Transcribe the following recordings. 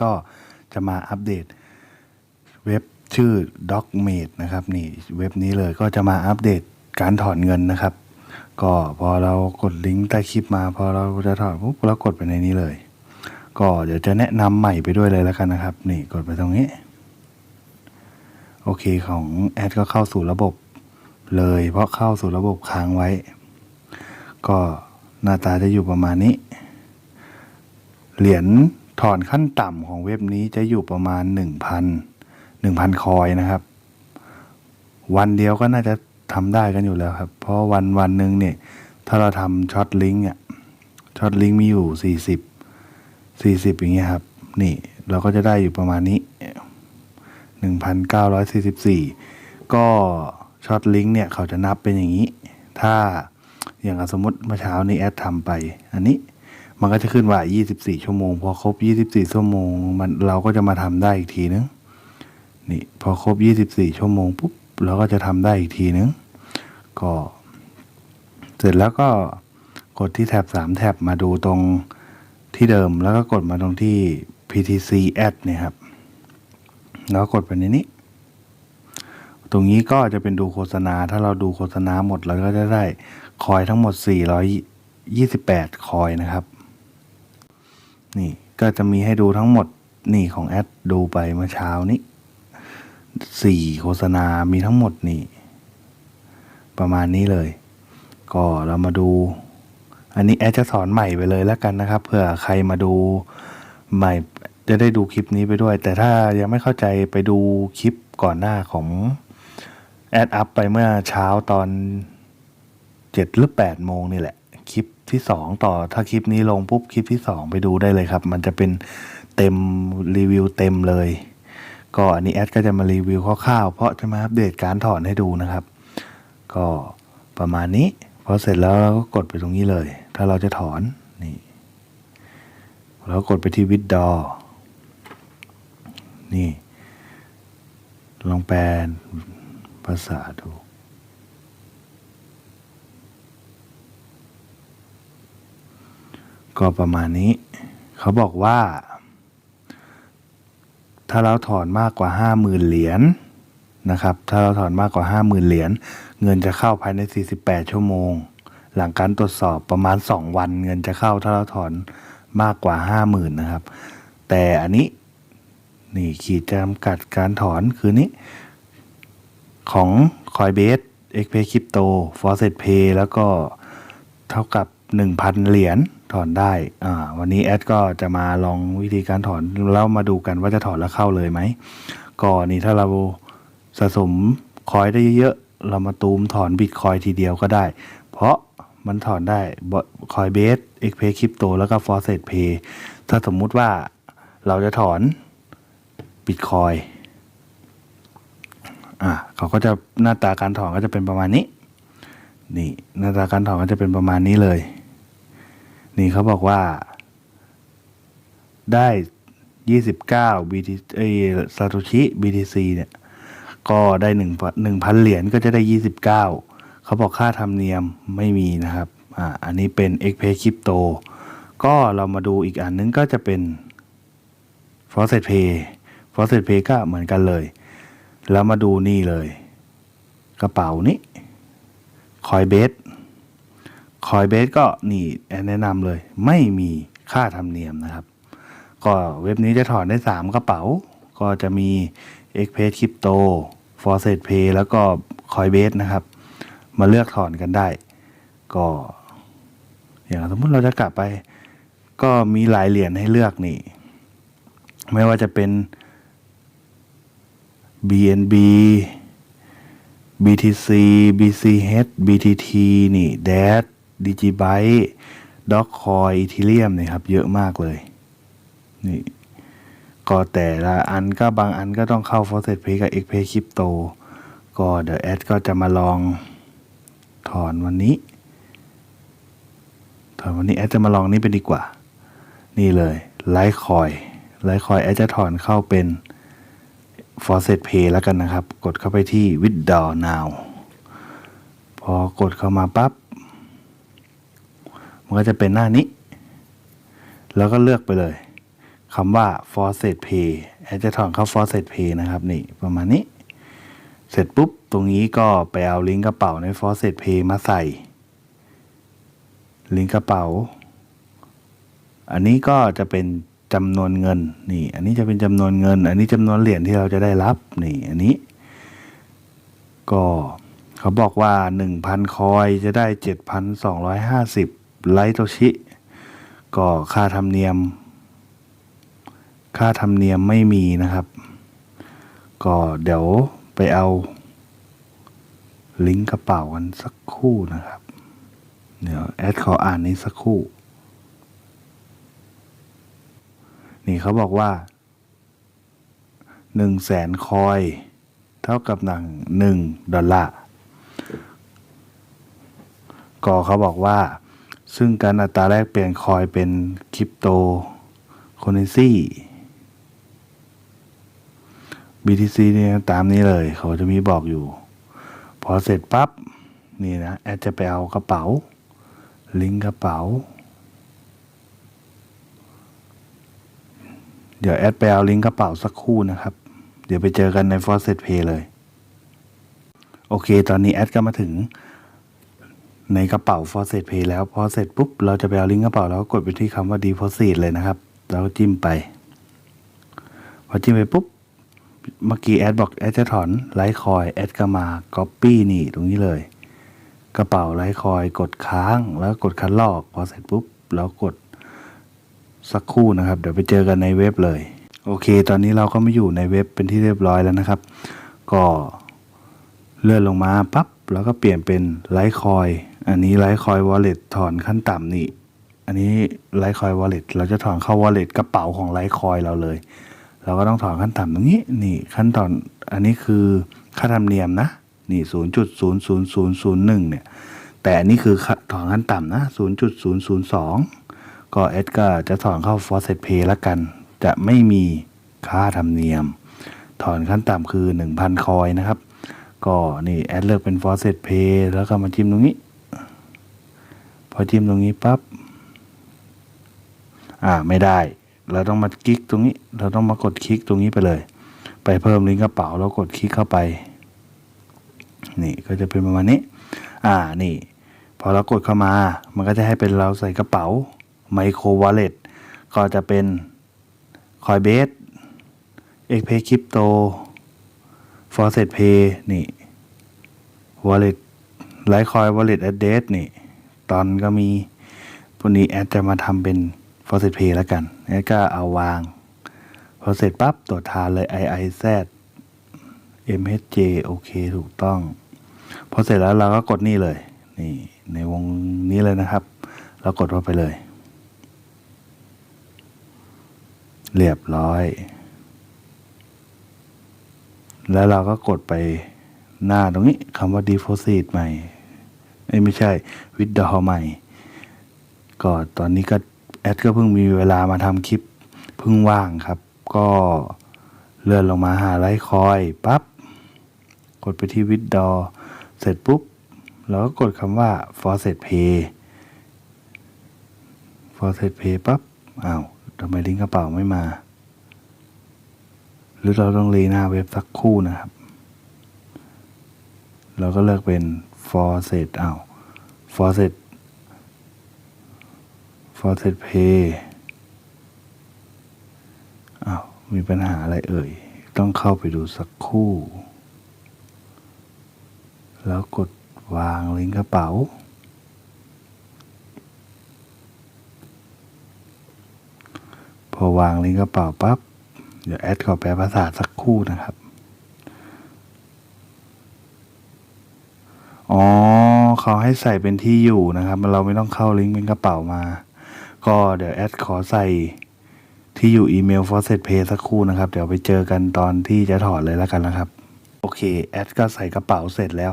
้ก็จะมาอัปเดตเว็บชื่อ Docmate นะครับนี่เว็บนี้เลยก็จะมาอัปเดตการถอนเงินนะครับ ก็พอเรากดลิงก์ใต้คลิปมา พอเราจะถอนปุ๊บเรากดไปในนี้เลย ก็เดี๋ยวจะแนะนำใหม่ไปด้วยเลยแล้วกันนะครับ นี่กดไปตรงนี้ โอเคของแอดก็เข้าสู่ระบบเลย เพราะเข้าสู่ระบบค้างไว้ ก็หน้าตาจะอยู่ประมาณนี้ เหรียญ ถอนขั้นต่ำของเว็บนี้จะอยู่ประมาณ 1,000 1,000 คอยนะครับ วันเดียวก็น่าจะทำได้กันอยู่แล้วครับ เพราะวันวันหนึ่งเนี่ย ถ้าเราทำช็อตลิงก์อะช็อตลิงก์มีอยู่ 40 40 อย่างเงี้ยครับ นี่เราก็จะได้อยู่ประมาณนี้ 1,944 ก็ช็อตลิงก์เนี่ยเขาจะนับเป็นอย่างนี้ ถ้าอย่างสมมติเมื่อเช้านี้แอดทำไป อันนี้ มันก็จะขึ้นว่า 24 ชั่วโมง พอครบ 24 ชั่วโมง มันเราก็จะมาทำได้อีกทีนึง นี่ พอครบ 24 ชั่วโมงปุ๊บ เราก็จะทำได้อีกทีนึง ก็ เสร็จแล้วก็กดที่แท็บ 3 แท็บมาดูตรงที่เดิม แล้วก็กดมาตรงที่ PTC Add เนี่ยครับ แล้วกดไปในนี้ ตรงนี้ก็จะเป็นดูโฆษณา ถ้าเราดูโฆษณาหมดเราก็จะได้คอยทั้งหมด 428 คอยนะครับ นี่ก็จะมีให้ดูทั้งหมดนี่ของแอดดูไปเมื่อเช้านี้สี่โฆษณา มีทั้งหมดนี่ ประมาณนี้เลย ก็เรามาดู อันนี้แอดจะสอนใหม่ไปเลยแล้วกันนะครับ เผื่อใครมาดูใหม่จะได้ดูคลิปนี้ไปด้วย แต่ถ้ายังไม่เข้าใจไปดูคลิปก่อนหน้าของแอดอัพไปเมื่อเช้าตอนเจ็ดหรือแปดโมงนี่แหละ คลิปที่สองต่อถ้าคลิปนี้ลงปุ๊บคลิปที่สองไปดูได้เลยครับ มันจะเป็นเต็มรีวิวเต็มเลย ก็อันนี้แอดก็จะมารีวิวคร่าวๆเพราะจะมาอัปเดตการถอนให้ดูนะครับ ก็ประมาณนี้พอเสร็จแล้วเราก็กดไปตรงนี้เลย ถ้าเราจะถอนนี่แล้วกดไปที่วิดดอนี่ลองแปลภาษาดู ก็ประมาณนี้ เขาบอกว่า ถ้าเราถอนมากกว่าห้าหมื่นเหรียญนะครับ ถ้าเราถอนมากกว่าห้าหมื่นเหรียญเงินจะเข้าภายใน 48 ชั่วโมง หลังการตรวจสอบประมาณ 2 วัน เงินจะเข้าถ้าเราถอนมากกว่า 50,000 นะครับ แต่อันนี้นี่ขีดจำกัดการถอนคือนี้ ของ Coinbase XP Crypto Faucet Pay แล้วก็เท่ากับ 1,000 เหรียญ ถอนได้ อ่า วันนี้แอดก็จะมาลองวิธีการถอนแล้วมาดูกันว่าจะถอนแล้วเข้าเลยไหมก็นี่ถ้าเราสะสมคอยได้เยอะๆ เรามาตูมถอนบิตคอยทีเดียวก็ได้ เพราะมันถอนได้คอยเบส XP Crypto แล้วก็ Faucet Pay ถ้าสมมุติว่าเราจะถอนบิตคอยอะเขาก็จะหน้าตาการถอนก็จะเป็นประมาณนี้ นี่หน้าตาการถอนก็จะเป็นประมาณนี้เลย นี่เขาบอกว่า ได้29 BT เอ้ยซาโตชิ BTC เนี่ย ก็ได้หนึ่งหนึ่งพันเหรียญก็จะได้29เขาบอกค่าธรรมเนียมไม่มีนะครับ อ่า อันนี้เป็น XP Crypto ก็เรามาดูอีกอันนึงก็จะเป็น Faucet Pay Faucet Pay ก็เหมือนกันเลย แล้วมาดูนี่เลย กระเป๋านี้คอยเบส คอยเบสก็นี่แนะนำเลย ไม่มีค่าธรรมเนียมนะครับ ก็เว็บนี้จะถอนได้ 3 กระเป๋า ก็จะมี x p a s Crypto Faucet Pay แล้วก็ Coinbase นะครับ มาเลือกถอนกันได้ ก็ อย่างสมมติเราจะกลับไป ก็มีหลายเหรียญให้เลือกนี่ ไม่ว่าจะเป็น BNB BTC BCH BTT นี่ DAT Digibyte Dogecoin Ethereum นี่ครับ เยอะมากเลย นี่ก็แต่ละอันก็บางอันก็ต้องเข้า Faucet Pay กับ XPay Crypto ก็เดี๋ยวแอดก็จะมาลองถอนวันนี้ ถอนวันนี้แอดจะมาลองนี้ไปดีกว่า นี่เลยไลท์คอยไลท์คอยแอดจะถอนเข้าเป็น Faucet Pay แล้วกันนะครับ กดเข้าไปที่ Withdraw Now พอกดเข้ามาปั๊บ มันก็จะเป็นหน้านี้ แล้วก็เลือกไปเลยคำว่า faucet pay แอดจะถอนเข้า faucet pay นะครับนี่ประมาณนี้ เสร็จปุ๊บ ตรงนี้ก็ไปเอาลิงก์กระเป๋าใน faucet pay มาใส่ ลิงก์กระเป๋า อันนี้ก็จะเป็นจำนวนเงินนี่ อันนี้จะเป็นจำนวนเงิน อันนี้จำนวนเหรียญที่เราจะได้รับนี่ อันนี้ ก็เขาบอกว่า 1,000 คอยจะได้ 7,250 ไลท์โตชิ ก็ค่าธรรมเนียม ค่าธรรมเนียมไม่มีนะครับ ก็เดี๋ยวไปเอา ลิงก์กระเป๋ากันสักคู่นะครับ เดี๋ยวแอดขออ่านนี้สักคู่ นี่เขาบอกว่าหนึ่งแสนคอย เท่ากับหนังหนึ่งดอลลาร์ก็เขาบอกว่า ซึ่งการอัตราแลกเปลี่ยนคอยเป็นคริปโตโคเนซี่ BTC เนี่ยตามนี้เลย เขาจะมีบอกอยู่ พอเสร็จปั๊บ นี่นะ แอดจะไปเอากระเป๋า ลิงก์กระเป๋า เดี๋ยวแอดไปเอาลิงก์กระเป๋าสักคู่นะครับ เดี๋ยวไปเจอกันใน Faucet Pay เลย โอเค ตอนนี้แอดก็มาถึง ในกระเป๋า Faucet Pay แล้วพอเสร็จปุ๊บเราจะไปเอาลิงก์กระเป๋าแล้วก็กดไปที่คำว่า Deposit เลยนะครับ แล้วจิ้มไป พอจิ้มไปปุ๊บ เมื่อกี้แอดบอกแอดจะถอนไลท์คอยแอดก็มา Copy นี่ตรงนี้เลย กระเป๋าไลท์คอยกดค้างแล้วกดคัดลอก พอเสร็จปุ๊บแล้วกดสักครู่นะครับ เดี๋ยวไปเจอกันในเว็บเลย โอเค ตอนนี้เราก็มาอยู่ในเว็บเป็นที่เรียบร้อยแล้วนะครับ ก็เลื่อนลงมาปั๊บแล้วก็เปลี่ยนเป็นไลท์คอย อันนี้ไลท์คอยวอลเล็ตถอนขั้นต่ำนี่ อันนี้ไลท์คอยวอลเล็ตเราจะถอนเข้าวอลเล็ตกระเป๋าของไลท์คอยเราเลย เราก็ต้องถอนขั้นต่ำตรงนี้นี่ขั้นตอนอันนี้คือค่าธรรมเนียมนะนี่ศูนย์จุดศูนย์ศูนย์ศูนย์ศูนย์หนึ่งเนี่ยแต่อันนี้คือถอนขั้นต่ำนะศูนย์จุดศูนย์ศูนย์สองก็เอสก็จะถอนเข้า f o r c e t Pay ละกัน จะไม่มีค่าธรรมเนียม ถอนขั้นต่ำคือ 1,000 คอยนะครับ ก็นี่แอดเลือกเป็น f o r c e t Pay แล้วก็มาจิ้มตรงนี้ พอจิ้มตรงนี้ปั๊บอ่าไม่ได้ เราต้องมาคลิกตรงนี้ เราต้องมากดคลิกตรงนี้ไปเลย ไปเพิ่มลิงก์กระเป๋าแล้วกดคลิกเข้าไป นี่ก็จะเป็นประมาณนี้ อ่านี่ พอเรากดเข้ามา มันก็จะให้เป็นเราใส่กระเป๋าไมโครวอลเล็ตก็จะเป็นคอยเบสเอ็กเพย์คริปโตฟอร์เซตเพย์นี่วอลเล็ตไลท์คอยวอลเล็ตแอดเดสนี่ ตอนก็มีพวกนี้แอดจะมาทำเป็น f o r c e t Pay แล้วกันแอดก็เอาวาง พอเสร็จปั๊บตรวจทานเลย IIZ MHJ โอเคถูกต้อง พอเสร็จแล้วเราก็กดนี่เลย นี่ในวงนี้เลยนะครับ เรากดเข้าไปเลย เรียบร้อย แล้วเราก็กดไปหน้าตรงนี้คำว่า deposit ใหม่ ไม่ใช่ withdraw ใหม่ ก็ตอนนี้ก็แอดก็เพิ่งมีเวลามาทำคลิปเพิ่งว่างครับ ก็เลื่อนลงมาหาไลท์คอยปั๊บกดไปที่ withdraw เสร็จปุ๊บ แล้วก็กดคำว่า faucet pay faucet pay ปั๊บอ้าวทำไมลิงก์กระเป๋าไม่มา หรือเราต้องรีหน้าเว็บสักคู่นะครับ เราก็เลือกเป็น faucet อ้าว faucet faucet pay อ้าวมีปัญหาอะไรเอ่ย ต้องเข้าไปดูสักคู่ แล้วกดวางลิงก์กระเป๋าพอวางลิงก์กระเป๋าปั๊บ เดี๋ยวแอดขอแปลภาษาสักคู่นะครับ อ๋อ เขาให้ใส่เป็นที่อยู่นะครับ เราไม่ต้องเข้าลิงก์เป็นกระเป๋ามา ก็เดี๋ยวแอดขอใส่ที่อยู่อีเมล f o r c e t Pay สักครู่นะครับ เดี๋ยวไปเจอกันตอนที่จะถอดเลยแล้วกันนะครับ โอเคแอดก็ใส่กระเป๋าเสร็จแล้ว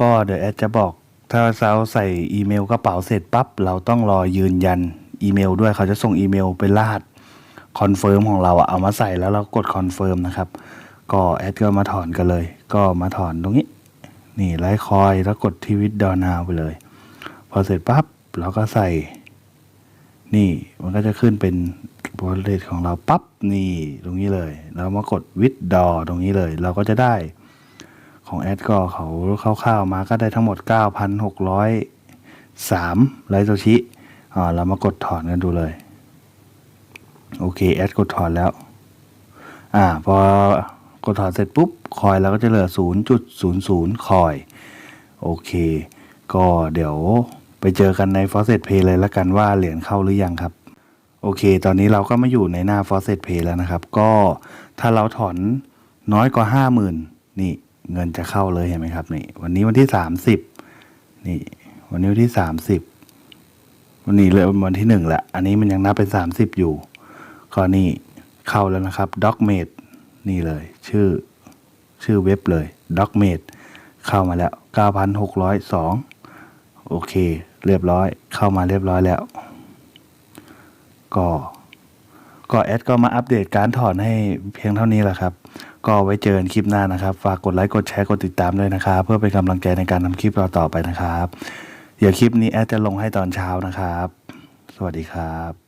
ก็เดี๋ยวแอดจะบอกถ้าเราใส่อีเมลกระเป๋าเสร็จปั๊บเราต้องรอยืนยันอีเมลด้วยเขาจะส่งอีเมลไปลาดคอนเฟิร์มของเราอะเอามาใส่แล้วเรากดคอนเฟิร์มนะครับ ก็แอดก็มาถอนกันเลย ก็มาถอนตรงนี้ นี่ไลท์คอยแล้วกดที่วิดดอนาวไปเลย พอเสร็จปั๊บเราก็ใส่ นี่มันก็จะขึ้นเป็นวอลเลตของเราปั๊บนี่ตรงนี้เลยแล้วมากดวิดดอตรงนี้เลย เราก็จะได้ของแอดก็เขาคร่าวๆมาก็ได้ทั้งหมด 9,603ไลโซชิอ่าเรามากดถอนกันดูเลย โอเคแอดกดถอนแล้ว อ่าพอ กดถอนเสร็จปุ๊บคอยเราก็จะเหลือ 0.00 คอย โอเค ก็เดี๋ยวไปเจอกันใน f a u c e t Pay เลยละกันว่าเหรียญเข้าหรือยังครับ โอเค ตอนนี้เราก็มาอยู่ในหน้า f a u c e t Pay แล้วนะครับ ก็ถ้าเราถอนน้อยกว่า 50,000 นี่เงินจะเข้าเลยเห็นไหมครับนี่วันนี้วันที่ 30 นี่ วันนี้วันที่ 30 วันนี้เลยวันที่หนึ่งแหละอันนี้มันยังนับเป็น 30 อยู่ก็นี่เข้าแล้วนะครับ Dogmate นี่เลย ชื่อชื่อเว็บเลย Dogmate เข้ามาแล้ว 9,602 โอเค เรียบร้อยเข้ามาเรียบร้อยแล้ว ก็ก็แอดก็มาอัปเดตการถอนให้เพียงเท่านี้แหละครับ ก็ไว้เจอกันคลิปหน้านะครับ ฝากกดไลค์ กดแชร์ กดติดตามด้วยนะครับ เพื่อเป็นกำลังใจในการทำคลิปเราต่อไปนะครับ เดี๋ยวคลิปนี้แอดจะลงให้ตอนเช้านะครับ สวัสดีครับ